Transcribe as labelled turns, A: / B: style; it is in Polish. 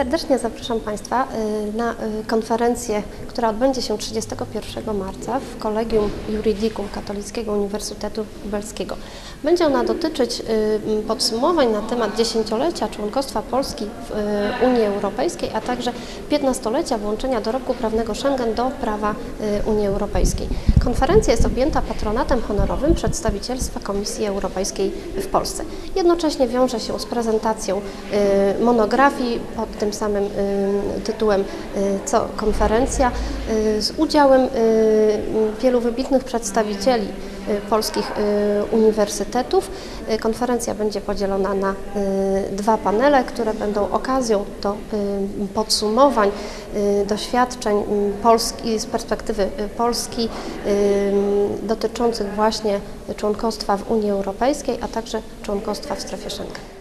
A: Serdecznie zapraszam Państwa y, na y, konferencję, która odbędzie się 31 marca w Kolegium Juridicum Katolickiego Uniwersytetu Lubelskiego. Będzie ona dotyczyć y, podsumowań na temat dziesięciolecia członkostwa Polski w Unii Europejskiej, a także 15-lecia włączenia dorobku prawnego Schengen do prawa Unii Europejskiej. Konferencja jest objęta patronatem honorowym przedstawicielstwa Komisji Europejskiej w Polsce. Jednocześnie wiąże się z prezentacją monografii pod tym samym y, tytułem y, co konferencja y, z udziałem y, wielu wybitnych przedstawicieli polskich uniwersytetów. Konferencja będzie podzielona na dwa panele, które będą okazją do podsumowań doświadczeń Polski z perspektywy Polski dotyczących właśnie członkostwa w Unii Europejskiej, a także członkostwa w strefie Schengen.